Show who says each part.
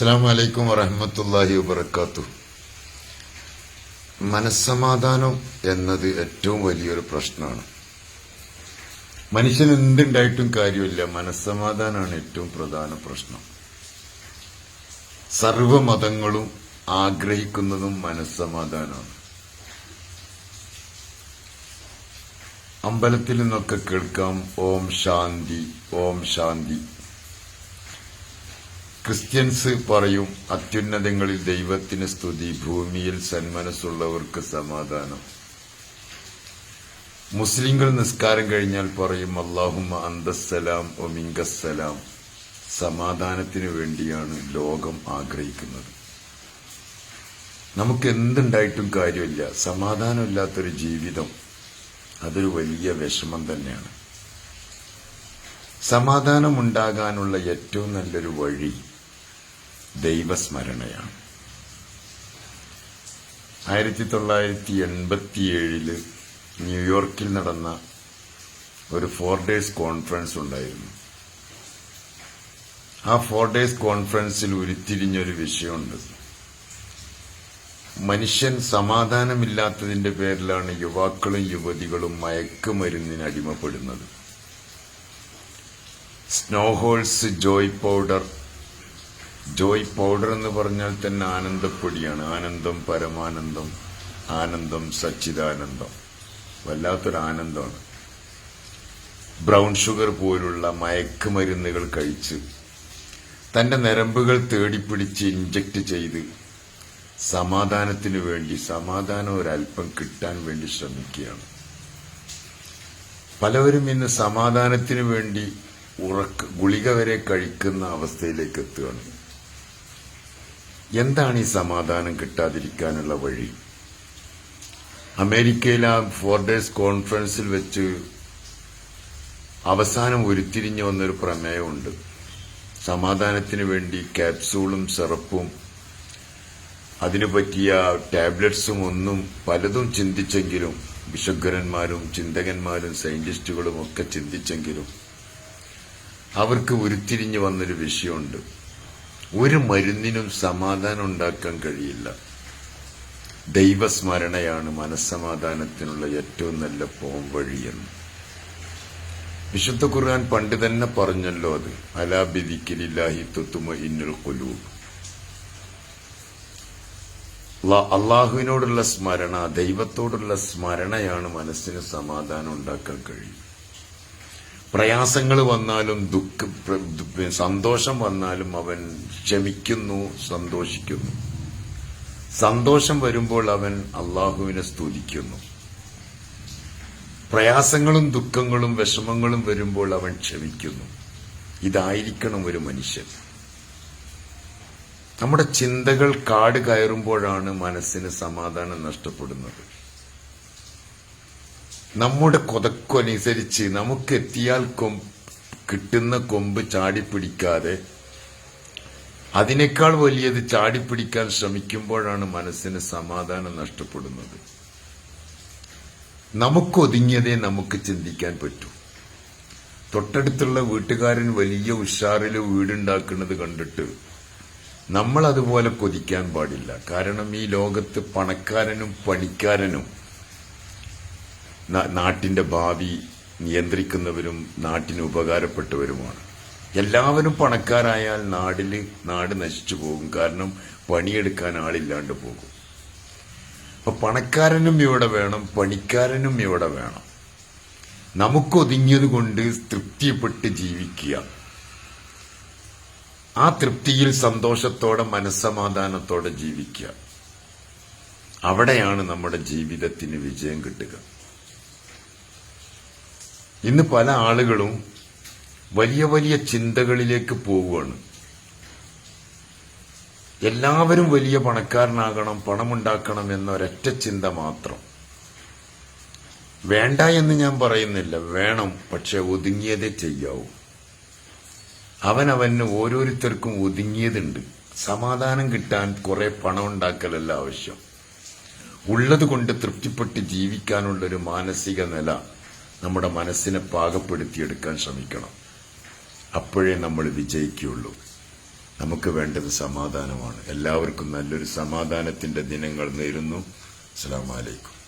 Speaker 1: അസ്സാം വലൈക്കും വറഹമത്തല്ലാഹി വബർക്കാത്തു മനസ്സമാധാനം എന്നത് ഏറ്റവും വലിയൊരു പ്രശ്നമാണ്. മനുഷ്യന് എന്തുണ്ടായിട്ടും കാര്യമില്ല. മനസ്സമാധാനമാണ് ഏറ്റവും പ്രധാന പ്രശ്നം. സർവമതങ്ങളും ആഗ്രഹിക്കുന്നതും മനസ്സമാധാനമാണ്. അമ്പലത്തിൽ നിന്നൊക്കെ കേൾക്കാം ഓം ശാന്തി ഓം ശാന്തി. ക്രിസ്ത്യൻസ് പറയും അത്യുന്നതങ്ങളിൽ ദൈവത്തിന് സ്തുതി ഭൂമിയിൽ സന്മനസ്സുള്ളവർക്ക് സമാധാനം. മുസ്ലിങ്ങൾ നിസ്കാരം കഴിഞ്ഞാൽ പറയും അള്ളാഹുമ അന്തസ്സലാം ഒമിങ്കസ്സലാം സമാധാനത്തിനു വേണ്ടിയാണ് ലോകം ആഗ്രഹിക്കുന്നത്. നമുക്ക് എന്തുണ്ടായിട്ടും കാര്യമില്ല. സമാധാനമില്ലാത്തൊരു ജീവിതം അതൊരു വലിയ വിഷമം തന്നെയാണ്. സമാധാനമുണ്ടാകാനുള്ള ഏറ്റവും നല്ലൊരു വഴി ദൈവസ്മരണയാണ്. ആയിരത്തി തൊള്ളായിരത്തി എൺപത്തിയേഴിൽ ന്യൂയോർക്കിൽ നടന്ന ഒരു ഫോർ ഡേയ്സ് കോൺഫറൻസ് ഉണ്ടായിരുന്നു. ആ ഫോർ ഡേയ്സ് കോൺഫറൻസിൽ ഉരുത്തിരിഞ്ഞൊരു വിഷയമുണ്ട്. മനുഷ്യൻ സമാധാനമില്ലാത്തതിന്റെ പേരിലാണ് യുവാക്കളും യുവതികളും മയക്കുമരുന്നിന് അടിമപ്പെടുന്നത്. സ്നോഹോൾസ് ജോയ് പൗഡർ ജോയ് പൗഡർ എന്ന് പറഞ്ഞാൽ തന്നെ ആനന്ദപ്പൊടിയാണ്. ആനന്ദം പരമാനന്ദം ആനന്ദം സച്ചിദാനന്ദം. വല്ലാത്തൊരു ആനന്ദമാണ്. ബ്രൗൺ ഷുഗർ പോലുള്ള മയക്കുമരുന്നുകൾ കഴിച്ച് തന്റെ നരമ്പുകൾ തേടിപ്പിടിച്ച് ഇഞ്ചക്ട് ചെയ്ത് സമാധാനത്തിന് വേണ്ടി സമാധാനം ഒരല്പം കിട്ടാൻ വേണ്ടി ശ്രമിക്കുകയാണ്. പലവരും ഇന്ന് സമാധാനത്തിന് വേണ്ടി ഉറക്ക ഗുളിക വരെ കഴിക്കുന്ന അവസ്ഥയിലേക്ക് എത്തുകയാണ്. എന്താണ് ഈ സമാധാനം കിട്ടാതിരിക്കാനുള്ള വഴി? അമേരിക്കയിൽ ആ ഫോർ ഡേയ്സ് കോൺഫറൻസിൽ വെച്ച് അവസാനം ഉരുത്തിരിഞ്ഞു വന്നൊരു പ്രമേയമുണ്ട്. സമാധാനത്തിന് വേണ്ടി ക്യാപ്സൂളും സിറപ്പും അതിനു പറ്റിയ ടാബ്ലറ്റ്സും ഒന്നും പലതും ചിന്തിച്ചെങ്കിലും വിശുദ്ധരന്മാരും ചിന്തകന്മാരും സയന്റിസ്റ്റുകളും ഒക്കെ ചിന്തിച്ചെങ്കിലും അവർക്ക് ഉരുത്തിരിഞ്ഞു വന്നൊരു വിഷയമുണ്ട്. ഒരു മരുന്നിനും സമാധാനം ഉണ്ടാക്കാൻ കഴിയില്ല. ദൈവസ്മരണയാണ് മനസ്സമാധാനത്തിനുള്ള ഏറ്റവും നല്ല പോംവഴിയെന്ന് വിശുദ്ധ ഖുർആൻ പണ്ട് തന്നെ പറഞ്ഞല്ലോ അത്. അലാ ബിദിക്കിലില്ലാഹി തുത്തുമ അള്ളാഹുവിനോടുള്ള സ്മരണ ദൈവത്തോടുള്ള സ്മരണയാണ് മനസ്സിന് സമാധാനം ഉണ്ടാക്കാൻ കഴിയും പ്രയാസങ്ങൾ വന്നാലും ദുഃഖ സന്തോഷം വന്നാലും അവൻ ക്ഷമിക്കുന്നു സന്തോഷിക്കുന്നു. സന്തോഷം വരുമ്പോൾ അവൻ അള്ളാഹുവിനെ സ്തുതിക്കുന്നു. പ്രയാസങ്ങളും ദുഃഖങ്ങളും വിഷമങ്ങളും വരുമ്പോൾ അവൻ ക്ഷമിക്കുന്നു. ഇതായിരിക്കണം ഒരു മനുഷ്യൻ. നമ്മുടെ ചിന്തകൾ കാട് കയറുമ്പോഴാണ് മനസ്സിന് സമാധാനം നഷ്ടപ്പെടുന്നത്. നമ്മുടെ കൊതക്കനുസരിച്ച് നമുക്ക് എത്തിയാൽ കിട്ടുന്ന കൊമ്പ് ചാടിപ്പിടിക്കാതെ അതിനേക്കാൾ വലിയത് ചാടിപ്പിടിക്കാൻ ശ്രമിക്കുമ്പോഴാണ് മനസ്സിന് സമാധാനം നഷ്ടപ്പെടുന്നത്. നമുക്കൊതുങ്ങിയതേ നമുക്ക് ചിന്തിക്കാൻ പറ്റൂ. തൊട്ടടുത്തുള്ള വീട്ടുകാരൻ വലിയ ഉഷാറിൽ വീടുണ്ടാക്കുന്നത് കണ്ടിട്ട് നമ്മൾ അതുപോലെ കൊതിക്കാൻ പാടില്ല. കാരണം ഈ ലോകത്ത് പണക്കാരനും പണിക്കാരനും നാട്ടിന്റെ ഭാവി നിയന്ത്രിക്കുന്നവരും നാട്ടിന് ഉപകാരപ്പെട്ടവരുമാണ്. എല്ലാവരും പണക്കാരായാൽ നാടിൽ നാട് നശിച്ചു പോകും. കാരണം പണിയെടുക്കാൻ ആളില്ലാണ്ട് പോകും. അപ്പൊ പണക്കാരനും ഇവിടെ വേണം പണിക്കാരനും ഇവിടെ വേണം. നമുക്കൊതുങ്ങിയത് കൊണ്ട് തൃപ്തിപ്പെട്ട് ജീവിക്കുക. ആ തൃപ്തിയിൽ സന്തോഷത്തോടെ മനസ്സമാധാനത്തോടെ ജീവിക്കുക. അവിടെയാണ് നമ്മുടെ ജീവിതത്തിന് വിജയം കിട്ടുക. ഇന്ന് പല ആളുകളും വലിയ വലിയ ചിന്തകളിലേക്ക് പോവുകയാണ്. എല്ലാവരും വലിയ പണക്കാരനാകണം പണമുണ്ടാക്കണം എന്നൊരൊറ്റ ചിന്ത മാത്രം. വേണ്ട എന്ന് ഞാൻ പറയുന്നില്ല. വേണം പക്ഷെ ഒതുങ്ങിയതേ ചെയ്യാവൂ. അവനവന് ഓരോരുത്തർക്കും ഒതുങ്ങിയതുണ്ട്. സമാധാനം കിട്ടാൻ കുറെ പണം ഉണ്ടാക്കലല്ല ആവശ്യം. ഉള്ളത് കൊണ്ട് തൃപ്തിപ്പെട്ട് ജീവിക്കാനുള്ളൊരു മാനസിക നില നമ്മുടെ മനസ്സിനെ പാകപ്പെടുത്തിയെടുക്കാൻ ശ്രമിക്കണം. അപ്പോഴേ നമ്മൾ വിജയിക്കുകയുള്ളൂ. നമുക്ക് വേണ്ടത് സമാധാനമാണ്. എല്ലാവർക്കും നല്ലൊരു സമാധാനത്തിന്റെ ദിനങ്ങൾ നേരുന്നു. അസ്സലാമു അലൈക്കും.